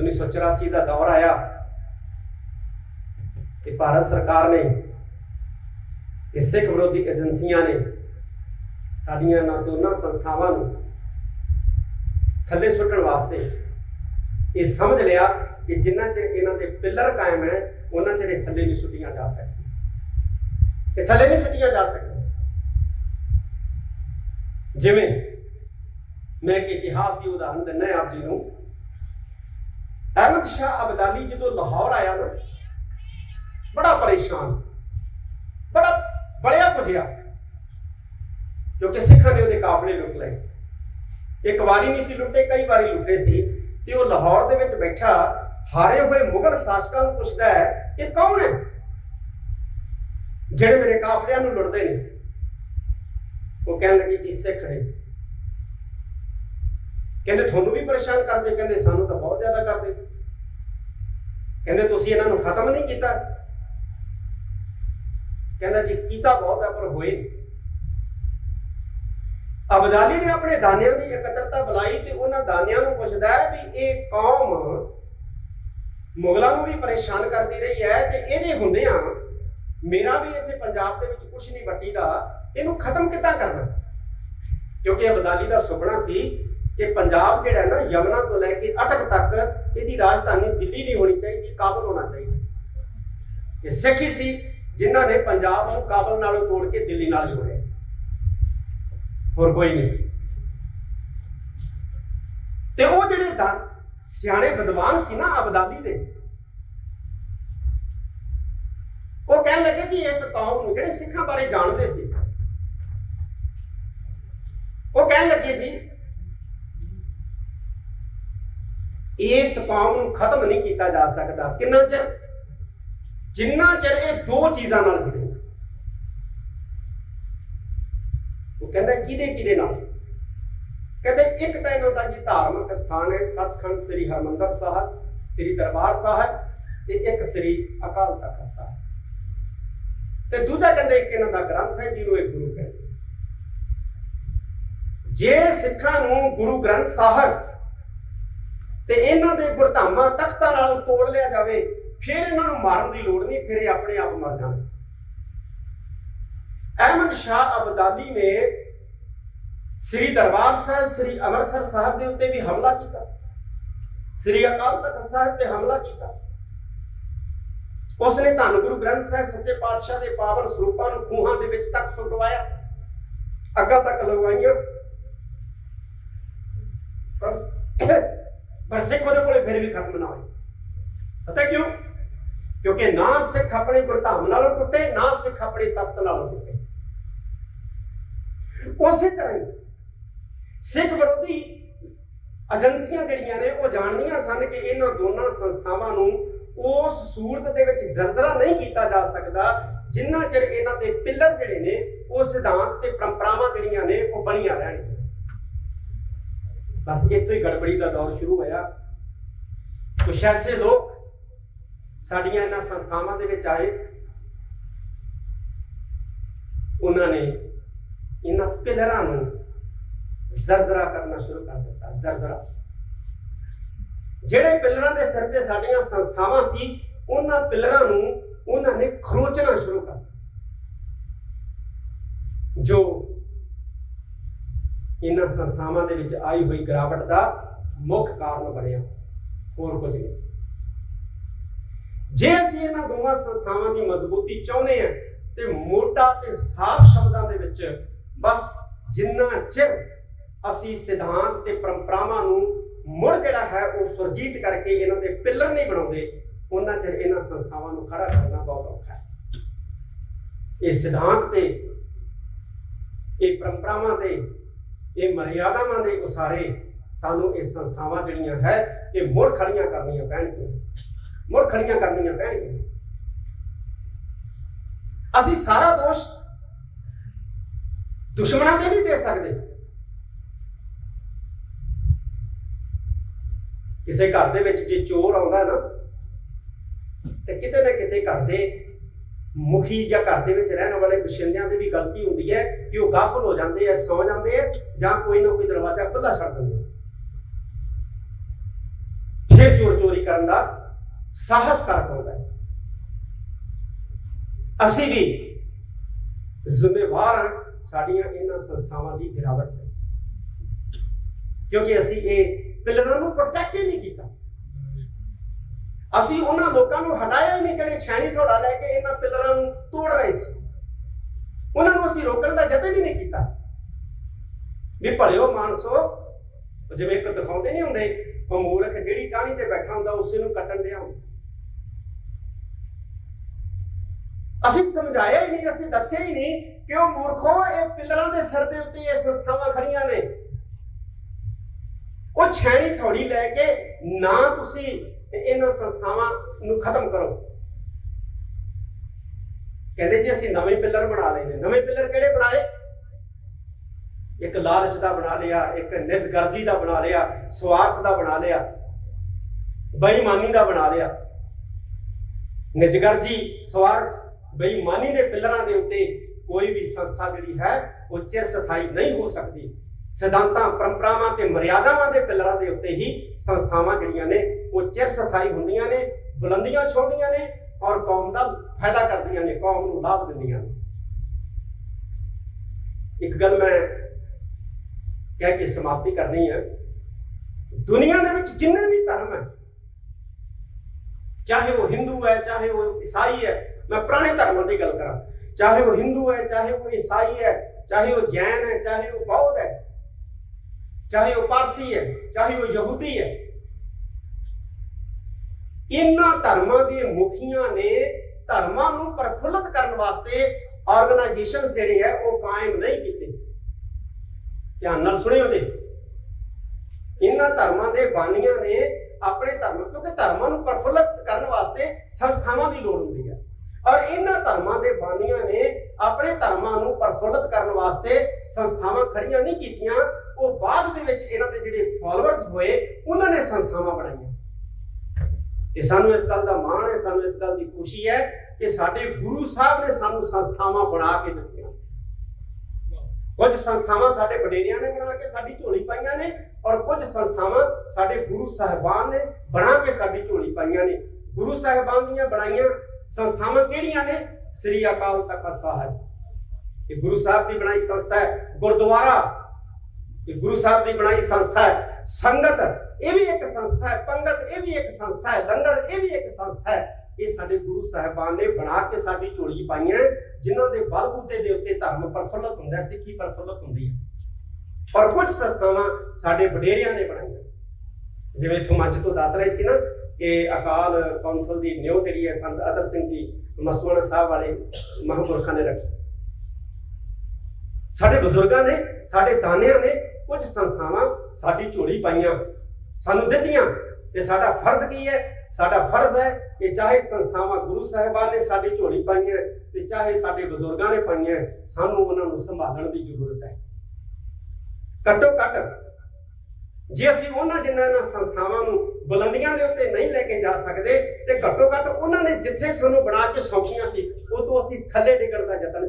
1984 ਦਾ ਦੌਰ ਆਇਆ ਤੇ ਭਾਰਤ ਸਰਕਾਰ ਨੇ ਤੇ ਸਿੱਖ ਵਿਰੋਧੀ ਏਜੰਸੀਆਂ ਨੇ ਸਾਡੀਆਂ ਇਹਨਾਂ ਦੋਨਾਂ ਸੰਸਥਾਵਾਂ ਨੂੰ ਥੱਲੇ ਸੁੱਟਣ ਵਾਸਤੇ ਇਹ ਸਮਝ ਲਿਆ ਕਿ ਜਿੰਨਾ ਚਿਰ ਇਹਨਾਂ ਦੇ ਪਿੱਲਰ ਕਾਇਮ ਹੈ, ਉਹਨਾਂ ਚਿਰ ਇਹ ਥੱਲੇ ਨਹੀਂ ਸੁੱਟੀਆਂ ਜਾ ਸਕਦੀਆਂ। ਇਹ ਥੱਲੇ ਨਹੀਂ ਸੁੱਟੀਆਂ ਜਾ ਸਕਦੀਆਂ। ਜਿਵੇਂ ਮੈਂ ਇੱਕ ਇਤਿਹਾਸ ਦੀ ਉਦਾਹਰਨ ਦਿੰਦਾ ਆਪ ਜੀ ਨੂੰ। ਅਹਿਮਦ ਸ਼ਾਹ ਅਬਦਾਲੀ ਜਦੋਂ ਲਾਹੌਰ ਆਇਆ ਨਾ, ਬੜਾ ਪਰੇਸ਼ਾਨ, ਬੜਾ ਬੜਿਆ ਪੁੱਜਿਆ ਕਿਉਂਕਿ ਸਿੱਖਾਂ ਨੇ ਉਹਦੇ ਕਾਫਲੇ ਲੁੱਟ ਲਏ ਸੀ। ਇੱਕ ਵਾਰੀ ਨਹੀਂ ਸੀ ਲੁੱਟੇ, ਕਈ ਵਾਰੀ ਲੁੱਟੇ ਸੀ, ਤੇ ਉਹ ਲਾਹੌਰ ਦੇ ਵਿੱਚ ਬੈਠਾ, ਹਾਰੇ ਹੋਏ ਮੁਗਲ ਸ਼ਾਸਕਾਂ ਨੂੰ ਪੁੱਛਦਾ ਹੈ, ਇਹ ਕੌਣ ਹੈ? ਜਿਹੜੇ ਮੇਰੇ ਕਾਫਲਿਆਂ ਨੂੰ ਲੁੱਟਦੇ ਨੇ, ਉਹ ਕਹਿਣ ਲੱਗੇ ਕਿ ਸਿੱਖ ਨੇ। ਕਹਿੰਦੇ, ਤੁਹਾਨੂੰ ਵੀ ਪਰੇਸ਼ਾਨ ਕਰਦੇ, ਕਹਿੰਦੇ, ਸਾਨੂੰ ਤਾਂ ਬਹੁਤ ਜ਼ਿਆਦਾ ਕਰਦੇ ਸੀ। ਕਹਿੰਦੇ ਤੁਸੀਂ ਇਹਨਾਂ ਨੂੰ ਖਤਮ ਨਹੀਂ ਕੀਤਾ। ਕਹਿੰਦਾ ਜੀ, ਕੀਤਾ ਬਹੁਤ ਹੈ ਪਰ ਹੋਏ ਅਬਦਾਲੀ ਨੇ ਆਪਣੇ ਦਾਨਿਆਂ ਦੀ ਇਕੱਤਰਤਾ ਬੁਲਾਈ ਤੇ ਉਹਨਾਂ ਦਾਨਿਆਂ ਨੂੰ ਪੁੱਛਦਾ ਹੈ ਵੀ ਇਹ ਕੌਮ ਮੁਗਲਾਂ ਨੂੰ ਵੀ ਪਰੇਸ਼ਾਨ ਕਰਦੀ ਰਹੀ ਹੈ ਤੇ ਇਹਦੇ ਹੁੰਦਿਆਂ ਮੇਰਾ ਵੀ ਇੱਥੇ ਪੰਜਾਬ ਦੇ ਵਿੱਚ ਕੁਝ ਨਹੀਂ ਵੱਟੀ ਦਾ ਇਹਨੂੰ ਖਤਮ ਕਿੱਦਾਂ ਕਰਨਾ? ਕਿਉਂਕਿ ਅਬਦਾਲੀ ਦਾ ਸੁਪਨਾ ਸੀ ਕਿ ਪੰਜਾਬ ਜਿਹੜਾ ਨਾ ਯਮਨਾ ਤੋਂ ਲੈ ਕੇ ਅਟਕ ਤੱਕ ਇਹਦੀ ਰਾਜਧਾਨੀ ਦਿੱਲੀ ਨਹੀਂ ਹੋਣੀ ਚਾਹੀਦੀ, ਕਾਬਲ ਹੋਣਾ ਚਾਹੀਦਾ। ਇਹ ਸਿੱਖ ਹੀ ਸੀ, ਜਿਨ੍ਹਾਂ ਨੇ ਪੰਜਾਬ ਨੂੰ ਕਾਬਲ ਨਾਲੋਂ ਤੋੜ ਕੇ ਦਿੱਲੀ ਨਾਲ ਜੋੜਿਆ। ਹੋਰ ਕੋਈ ਨਹੀਂ ਸੀ। ਤੇ ਉਹ ਜਿਹੜੇ ਦਾ, ਸਿਆਣੇ ਵਿਦਵਾਨ ਸੀ ਨਾ ਅਬਦਾਲੀ ਦੇ, ਉਹ ਕਹਿਣ ਲੱਗੇ ਜੀ ਇਸ ਕੌਮ ਨੂੰ, ਜਿਹੜੇ ਸਿੱਖਾਂ ਬਾਰੇ ਜਾਣਦੇ ਸੀ, ਉਹ ਕਹਿਣ ਲੱਗੇ ਜੀ ਇਸ ਕੌਮ ਨੂੰ ਖਤਮ ਨਹੀਂ ਕੀਤਾ ਜਾ ਸਕਦਾ। ਕਿੰਨਾ ਚਿਰ? ਜਿੰਨਾ ਚਿਰ ਇਹ ਦੋ ਚੀਜ਼ਾਂ ਨਾਲ ਜੁੜੇ ਉਹ ਕਹਿੰਦਾ, ਕਿਹਦੇ ਕਿਹਦੇ ਨਾਲ? ਕਹਿੰਦੇ, ਇੱਕ ਤਾਂ ਇਹਨਾਂ ਦਾ ਜੀ ਧਾਰਮਿਕ ਸਥਾਨ ਹੈ, ਸੱਚਖੰਡ ਸ੍ਰੀ ਹਰਮੰਦਰ ਸਾਹਿਬ, ਸ੍ਰੀ ਦਰਬਾਰ ਸਾਹਿਬ ਤੇ ਇੱਕ ਸ੍ਰੀ ਅਕਾਲ ਤਖਤ ਸਾਹਿਬ। ਤੇ ਦੂਜਾ ਕਹਿੰਦੇ, ਇੱਕ ਇਹਨਾਂ ਦਾ ਗ੍ਰੰਥ ਹੈ, ਜਿਹਨੂੰ ਇਹ ਗੁਰੂ ਕਹਿੰਦੇ। ਜੇ ਸਿੱਖਾਂ ਨੂੰ ਗੁਰੂ ਗ੍ਰੰਥ ਸਾਹਿਬ ਤੇ ਇਹਨਾਂ ਦੇ ਗੁਰਧਾਮਾਂ ਤਖਤਾਂ ਨਾਲ ਤੋੜ ਲਿਆ ਜਾਵੇ, ਫਿਰ ਇਹਨਾਂ ਨੂੰ ਮਾਰਨ ਦੀ ਲੋੜ ਨਹੀਂ, ਫਿਰ ਇਹ ਆਪਣੇ ਆਪ ਮਰ ਜਾਣ ਅਹਿਮਦ ਸ਼ਾਹ ਅਬਦਾਲੀ ਨੇ ਸ੍ਰੀ ਦਰਬਾਰ ਸਾਹਿਬ, ਸ੍ਰੀ ਅੰਮ੍ਰਿਤਸਰ ਸਾਹਿਬ ਦੇ ਉੱਤੇ ਵੀ ਹਮਲਾ ਕੀਤਾ। ਸ੍ਰੀ ਅਕਾਲ ਤਖਤ ਸਾਹਿਬ ਤੇ ਹਮਲਾ ਕੀਤਾ। ਉਸ ਨੇ ਧੰਨ ਗੁਰੂ ਗ੍ਰੰਥ ਸਾਹਿਬ ਸੱਚੇ ਪਾਤਸ਼ਾਹ ਦੇ ਪਾਵਨ ਸਰੂਪਾਂ ਨੂੰ ਖੂਹਾਂ ਦੇ ਵਿੱਚ ਤੱਕ ਸੁਟਵਾਇਆ। ਅੱਗਾ ਤੱਕ ਲਗਵਾਈਆਂ। ਪਰ ਪਰ ਸਿੱਖ ਉਹਦੇ ਕੋਲੇ ਫਿਰ ਵੀ ਖਤਮ ਨਾ ਹੋਏ। ਪਤਾ ਕਿਉਂ? ਕਿਉਂਕਿ ਨਾ ਸਿੱਖ ਆਪਣੇ ਗੁਰਧਾਮ ਨਾਲੋਂ ਟੁੱਟੇ, ਨਾ ਸਿੱਖ ਆਪਣੇ ਤਖਤ ਨਾਲੋਂ ਟੁੱਟੇ। ਉਸੇ ਤਰ੍ਹਾਂ ਹੀ ਸਿੱਖ ਵਿਰੋਧੀ ਏਜੰਸੀਆਂ ਜਿਹੜੀਆਂ ਨੇ, ਉਹ ਜਾਣਦੀਆਂ ਸਨ ਕਿ ਇਹਨਾਂ ਦੋਨਾਂ ਸੰਸਥਾਵਾਂ ਨੂੰ ਉਸ ਸੂਰਤ ਦੇ ਵਿੱਚ ਜ਼ਰਜ਼ਰਾ ਨਹੀਂ ਕੀਤਾ ਜਾ ਸਕਦਾ, ਜਿੰਨਾ ਚਿਰ ਇਹਨਾਂ ਦੇ ਪਿੱਲਰ ਜਿਹੜੇ ਨੇ, ਉਹ ਸਿਧਾਂਤ ਤੇ ਪਰੰਪਰਾਵਾਂ ਜਿਹੜੀਆਂ ਨੇ, ਉਹ ਬਣੀਆਂ ਰਹਿਣਗੀਆਂ। ਬਸ ਇੱਥੋਂ ਹੀ ਗੜਬੜੀ ਦਾ ਦੌਰ ਸ਼ੁਰੂ ਹੋਇਆ। ਕੁਛ ਐਸੇ ਲੋਕ ਸਾਡੀਆਂ ਇਹਨਾਂ ਸੰਸਥਾਵਾਂ ਦੇ ਵਿੱਚ ਆਏ। ਉਹਨਾਂ ਨੇ ਇਹਨਾਂ ਪਿਲਰਾਂ ਨੂੰ ਜ਼ਰਜ਼ਰਾ ਕਰਨਾ ਸ਼ੁਰੂ ਕਰ ਦਿੱਤਾ, ਜ਼ਰਜ਼ਰਾ। ਜਿਹੜੇ ਪਿਲਰਾਂ ਦੇ ਸਿਰ ਤੇ ਸਾਡੀਆਂ ਸੰਸਥਾਵਾਂ ਸੀ, ਉਹਨਾਂ ਪਿਲਰਾਂ ਨੂੰ ਉਹਨਾਂ ਨੇ ਖਰੋਚਣਾ ਸ਼ੁਰੂ ਕਰ ਜੋ ਇਹਨਾਂ ਸੰਸਥਾਵਾਂ ਦੇ ਵਿੱਚ ਆਈ ਹੋਈ ਗਿਰਾਵਟ ਦਾ ਮੁੱਖ ਕਾਰਨ ਬਣਿਆ। ਹੋਰ ਕੁਝ ਨਹੀਂ। ਜੇ ਅਸੀਂ ਇਹਨਾਂ ਦੋਵਾਂ ਸੰਸਥਾਵਾਂ ਦੀ ਮਜ਼ਬੂਤੀ ਚਾਹੁੰਦੇ ਹਾਂ, ਤੇ ਮੋਟਾ ਤੇ ਸਾਫ਼ ਸ਼ਬਦਾਂ ਦੇ ਵਿੱਚ ਬਸ ਜਿੰਨਾ ਚਿਰ ਅਸੀਂ ਸਿਧਾਂਤ ਤੇ ਪਰੰਪਰਾਵਾਂ ਨੂੰ ਮੁੜ ਜਿਹੜਾ ਹੈ ਉਹ ਸੁਰਜੀਤ ਕਰਕੇ ਇਹਨਾਂ ਦੇ ਪਿੱਲਰ ਨਹੀਂ ਬਣਾਉਂਦੇ ਉਹਨਾਂ ਚਿਰ ਇਹਨਾਂ ਸੰਸਥਾਵਾਂ ਨੂੰ ਖੜਾ ਕਰਨਾ ਬਹੁਤ ਔਖਾ ਹੈ। ਇਹ ਸਿਧਾਂਤ ਤੇ, ਇਹ ਪਰੰਪਰਾਵਾਂ ਤੇ ਇਹ ਮਰਿਆਦਾਵਾਂ ਦੇ ਉਸਾਰੇ ਸਾਨੂੰ ਇਹ ਸੰਸਥਾਵਾਂ ਜਿਹੜੀਆਂ ਹੈ, ਇਹ ਮੁੜ ਖੜੀਆਂ ਕਰਨੀਆਂ ਪੈਣਗੀਆਂ। ਮੁੜ ਖੜੀਆਂ ਕਰਨੀਆਂ ਪੈਣਗੀਆਂ। ਅਸੀਂ ਸਾਰਾ ਦੋਸ਼ ਦੁਸ਼ਮਣਾਂ ਤੇ ਨਹੀਂ ਦੇ ਸਕਦੇ। ਕਿਸੇ ਘਰ ਦੇ ਵਿੱਚ ਜੇ ਚੋਰ ਆਉਂਦਾ ਨਾ, ਤੇ ਕਿਤੇ ਨਾ ਕਿਤੇ ਘਰ ਦੇ ਮੁਖੀ ਜਾਂ ਘਰ ਦੇ ਵਿੱਚ ਰਹਿਣ ਵਾਲੇ ਬਸ਼ਿੰਦਿਆਂ ਦੀ ਵੀ ਗਲਤੀ ਹੁੰਦੀ ਹੈ ਕਿ ਉਹ ਗਾਫਲ ਹੋ ਜਾਂਦੇ ਆ, ਸੌ ਜਾਂਦੇ ਆ ਜਾਂ ਕੋਈ ਨਾ ਕੋਈ ਦਰਵਾਜ਼ਾ ਖੁੱਲਾ ਛੱਡ ਦਿੰਦੇ ਫਿਰ ਚੋਰ ਚੋਰੀ ਕਰਨ ਦਾ ਸਾਹਸ ਕਰ ਪਾਉਂਦਾ ਹੈ। ਅਸੀਂ ਵੀ ਜ਼ਿੰਮੇਵਾਰ ਹਾਂ, ਸਾਡੀਆਂ ਇਹਨਾਂ ਸੰਸਥਾਵਾਂ ਦੀ ਗਿਰਾਵਟ ਹੈ। ਕਿਉਂਕਿ ਅਸੀਂ ਇਹ ਪਿਲਰਾਂ ਨੂੰ ਪ੍ਰੋਟੈਕਟ ਹੀ ਨਹੀਂ ਕੀਤਾ। ਅਸੀਂ ਉਹਨਾਂ ਲੋਕਾਂ ਨੂੰ ਹਟਾਇਆ ਹੀ ਨਹੀਂ, ਜਿਹੜੇ ਛੈਣੀ ਥੋੜਾ ਲੈ ਕੇ ਇਹਨਾਂ ਪਿਲਰਾਂ ਨੂੰ ਤੋੜ ਰਹੇ ਸੀ। ਉਹਨਾਂ ਨੂੰ ਅਸੀਂ ਰੋਕਣ ਦਾ ਯਤਨ ਹੀ ਨਹੀਂ ਕੀਤਾ। ਵੀ ਭਲਿਓ ਮਾਨਸੋ ਜਿਵੇਂ ਇੱਕ ਦਿਖਾਉਂਦੇ ਨਹੀਂ ਹੁੰਦੇ, ਉਹ ਮੂਰਖ ਜਿਹੜੀ ਟਾਹਣੀ ਤੇ ਬੈਠਾ ਹੁੰਦਾ, ਉਸੇ ਨੂੰ ਕੱਟਣ ਡਿਆ ਹੁੰਦਾ। ਅਸੀਂ ਸਮਝਾਇਆ ਹੀ ਨਹੀਂ, ਅਸੀਂ ਦੱਸਿਆ ਹੀ ਨਹੀਂ ਕਿ ਉਹ ਮੂਰਖੋ, ਇਹ ਪਿਲਰਾਂ ਦੇ ਸਿਰ ਦੇ ਉੱਤੇ ਇਹ ਸੰਸਥਾਵਾਂ ਖੜੀਆਂ ਨੇ। ਉਹ ਛੈਣੀ ਥੋੜੀ ਲੈ ਕੇ ਨਾ ਤੁਸੀਂ ਇਹਨਾਂ ਸੰਸਥਾਵਾਂ ਨੂੰ ਖਤਮ ਕਰੋ। ਕਹਿੰਦੇ ਜੀ, ਅਸੀਂ ਨਵੇਂ ਪਿੱਲਰ ਬਣਾ ਲਏ ਨੇ। ਨਵੇਂ ਪਿੱਲਰ ਕਿਹੜੇ ਬਣਾਏ? ਇੱਕ ਲਾਲਚ ਦਾ ਬਣਾ ਲਿਆ, ਇੱਕ ਨਿਸਗਰਜ਼ੀ ਦਾ ਬਣਾ ਲਿਆ, ਸਵਾਰਥ ਦਾ ਬਣਾ ਲਿਆ, ਬੇਈਮਾਨੀ ਦਾ ਬਣਾ ਲਿਆ। ਨਿਜਗਰਜੀ ਸਵਾਰਥ, ਬੇਈਮਾਨੀ ਦੇ ਪਿੱਲਰਾਂ ਦੇ ਉੱਤੇ ਕੋਈ ਵੀ ਸੰਸਥਾ ਜਿਹੜੀ ਹੈ, ਉਹ ਚਿਰ ਸਥਾਈ ਨਹੀਂ ਹੋ ਸਕਦੀ। ਸਿਧਾਂਤਾਂ, ਪਰੰਪਰਾਵਾਂ ਤੇ ਮਰਿਆਦਾਵਾਂ ਦੇ ਪਿੱਲਰਾਂ ਦੇ ਉੱਤੇ ਹੀ ਸੰਸਥਾਵਾਂ ਜਿਹੜੀਆਂ ਨੇ, ਉਹ ਚਿਰ ਸਥਾਈ ਹੁੰਦੀਆਂ ਨੇ, ਬੁਲੰਦੀਆਂ ਛੋਹਦੀਆਂ ਨੇ ਔਰ ਕੌਮ ਦਾ ਫਾਇਦਾ ਕਰਦੀਆਂ ਨੇ, ਕੌਮ ਨੂੰ ਲਾਭ ਦਿੰਦੀਆਂ ਨੇ। ਇੱਕ ਗੱਲ ਮੈਂ ਕਹਿ ਕੇ ਸਮਾਪਤੀ ਕਰਨੀ ਹੈ। ਦੁਨੀਆ ਦੇ ਵਿੱਚ ਜਿੰਨੇ ਵੀ ਧਰਮ ਹੈ, ਚਾਹੇ ਉਹ ਹਿੰਦੂ ਹੈ, ਚਾਹੇ ਉਹ ਈਸਾਈ ਹੈ, ਮੈਂ ਪੁਰਾਣੇ ਧਰਮਾਂ ਦੀ ਗੱਲ ਕਰਾਂ। ਚਾਹੇ ਉਹ ਹਿੰਦੂ ਹੈ, ਚਾਹੇ ਉਹ ਈਸਾਈ ਹੈ, ਚਾਹੇ ਉਹ ਜੈਨ ਹੈ, ਚਾਹੇ ਉਹ ਬੌਧ ਹੈ ਚਾਹੇ ਉਹ ਪਾਰਸੀ ਹੈ, ਚਾਹੇ ਉਹ ਯਹੂਦੀ ਹੈ। ਇਹਨਾਂ ਧਰਮਾਂ ਦੇ ਮੁਖੀਆਂ ਨੇ ਧਰਮਾਂ ਨੂੰ ਪ੍ਰਫੁੱਲਤ ਕਰਨ ਵਾਸਤੇ ਆਰਗੇਨਾਈਜੇਸ਼ਨਸ ਜਿਹੜੇ ਹੈ, ਉਹ ਕਾਇਮ ਨਹੀਂ ਕੀਤੇ। ਧਿਆਨ ਨਾਲ ਸੁਣਿਓ ਜੀ ਇਹਨਾਂ ਧਰਮਾਂ ਦੇ ਬਾਨੀਆਂ ਨੇ ਆਪਣੇ ਧਰਮ, ਕਿਉਂਕਿ ਧਰਮਾਂ ਨੂੰ ਪ੍ਰਫੁੱਲਤ ਕਰਨ ਵਾਸਤੇ ਸੰਸਥਾਵਾਂ ਦੀ ਲੋੜ ਹੁੰਦੀ ਹੈ। ਔਰ ਇਹਨਾਂ ਧਰਮਾਂ ਦੇ ਬਾਨੀਆਂ ਨੇ ਆਪਣੇ ਧਰਮਾਂ ਨੂੰ ਪ੍ਰਫੁੱਲਤ ਕਰਨ ਵਾਸਤੇ ਸੰਸਥਾਵਾਂ ਖੜੀਆਂ ਨਹੀਂ ਕੀਤੀਆਂ ਬਾਅਦ ਦੇ ਵਿੱਚ ਇਹਨਾਂ ਦੇ ਜਿਹੜੇ ਫਾਲੋਅਰਸ ਹੋਏ, ਉਹਨਾਂ ਨੇ ਸੰਸਥਾਵਾਂ ਬਣਾਈਆਂ। ਤੇ ਸਾਨੂੰ ਇਸ ਗੱਲ ਦਾ ਮਾਣ ਹੈ, ਸਾਨੂੰ ਇਸ ਗੱਲ ਦੀ ਖੁਸ਼ੀ ਹੈ ਕਿ ਸਾਡੇ ਗੁਰੂ ਸਾਹਿਬ ਨੇ ਸਾਨੂੰ ਸੰਸਥਾਵਾਂ ਬਣਾ ਕੇ ਦਿੱਤੀਆਂ। ਕੁਝ ਸੰਸਥਾਵਾਂ ਸਾਡੇ ਵਡੇਰਿਆਂ ਨੇ ਬਣਾ ਕੇ, ਸਾਡੀ ਝੋਲੀ ਪਾਈਆਂ ਨੇ ਔਰ ਕੁਝ ਸੰਸਥਾਵਾਂ ਸਾਡੇ ਗੁਰੂ ਸਾਹਿਬਾਨ ਨੇ ਬਣਾ ਕੇ ਸਾਡੀ ਝੋਲੀ ਪਾਈਆਂ ਨੇ। ਗੁਰੂ ਸਾਹਿਬਾਨ ਦੀਆਂ ਬਣਾਈਆਂ ਸੰਸਥਾਵਾਂ ਕਿਹੜੀਆਂ ਨੇ? ਸ੍ਰੀ ਅਕਾਲ ਤਖਤ ਸਾਹਿਬ। ਇਹ ਗੁਰੂ ਸਾਹਿਬ ਦੀ ਬਣਾਈ ਸੰਸਥਾ ਹੈ। ਗੁਰਦੁਆਰਾ ਇਹ ਗੁਰੂ ਸਾਹਿਬ ਦੀ ਬਣਾਈ ਸੰਸਥਾ ਹੈ ਸੰਗਤ ਇਹ ਵੀ ਇੱਕ ਸੰਸਥਾ ਹੈ ਪੰਗਤ ਇਹ ਵੀ ਇੱਕ ਸੰਸਥਾ ਹੈ ਲੰਗਰ ਇਹ ਵੀ ਇੱਕ ਸੰਸਥਾ ਹੈ ਇਹ ਸਾਡੇ ਗੁਰੂ ਸਾਹਿਬਾਨ ਨੇ ਬਣਾ ਕੇ ਸਾਡੀ ਝੋਲੀ ਪਾਈਆਂ ਜਿਨ੍ਹਾਂ ਦੇ ਬਲ ਬਲਬੂਤੇ ਦੇ ਉੱਤੇ ਧਰਮ ਪ੍ਰਫੁੱਲਤ ਹੁੰਦਾ ਸਿੱਖੀ ਪ੍ਰਫੁੱਲਤ ਹੁੰਦੀ ਹੈ। ਔਰ ਕੁਝ ਸੰਸਥਾਵਾਂ ਸਾਡੇ ਵਡੇਰਿਆਂ ਨੇ ਬਣਾਈਆਂ। ਜਿਵੇਂ ਇੱਥੋਂ ਮੰਚ ਤੋਂ ਦੱਸ ਰਹੇ ਸੀ ਨਾ ਕਿ ਅਕਾਲ ਕੌਂਸਲ ਦੀ ਨਿਉ ਜਿਹੜੀ ਹੈ, ਸੰਤ ਅਦਰ ਸਿੰਘ ਜੀ ਮਸਤੂਆਣਾ ਸਾਹਿਬ ਵਾਲੇ ਮਹਾਂਪੁਰਖਾਂ ਨੇ ਰੱਖੀ। ਸਾਡੇ ਬਜ਼ੁਰਗਾਂ ਨੇ, ਸਾਡੇ ਦਾਨਿਆਂ ਨੇ ਕੁਝ ਸੰਸਥਾਵਾਂ ਸਾਡੀ ਝੋਲੀ ਪਾਈਆਂ, ਸਾਨੂੰ ਦਿੱਤੀਆਂ ਤੇ ਸਾਡਾ ਫਰਜ਼ ਕੀ ਹੈ? ਸਾਡਾ ਫਰਜ਼ ਹੈ ਕਿ ਚਾਹੇ ਸੰਸਥਾਵਾਂ ਗੁਰੂ ਸਾਹਿਬਾਨ ਨੇ ਸਾਡੀ ਝੋਲੀ ਪਾਈਆਂ ਤੇ ਚਾਹੇ ਸਾਡੇ ਬਜ਼ੁਰਗਾਂ ਨੇ ਪਾਈਆਂ, ਸਾਨੂੰ ਉਹਨਾਂ ਨੂੰ ਸੰਭਾਲਣ ਦੀ ਜ਼ਰੂਰਤ ਹੈ। ਘੱਟੋ ਘੱਟ ਜੇ ਅਸੀਂ ਉਹਨਾਂ ਜਿਨ੍ਹਾਂ ਇਹਨਾਂ ਸੰਸਥਾਵਾਂ ਨੂੰ ਬੁਲੰਦੀਆਂ ਦੇ ਉੱਤੇ ਨਹੀਂ ਲੈ ਕੇ ਜਾ ਸਕਦੇ ਤੇ ਘੱਟੋ ਘੱਟ ਉਹਨਾਂ ਨੇ ਜਿੱਥੇ ਸਾਨੂੰ ਬਣਾ ਕੇ ਸੌਂਪੀਆਂ ਸੀ ਉਹ ਤੋਂ ਅਸੀਂ ਥੱਲੇ ਡਿੱਗਣ ਦਾ ਯਤਨ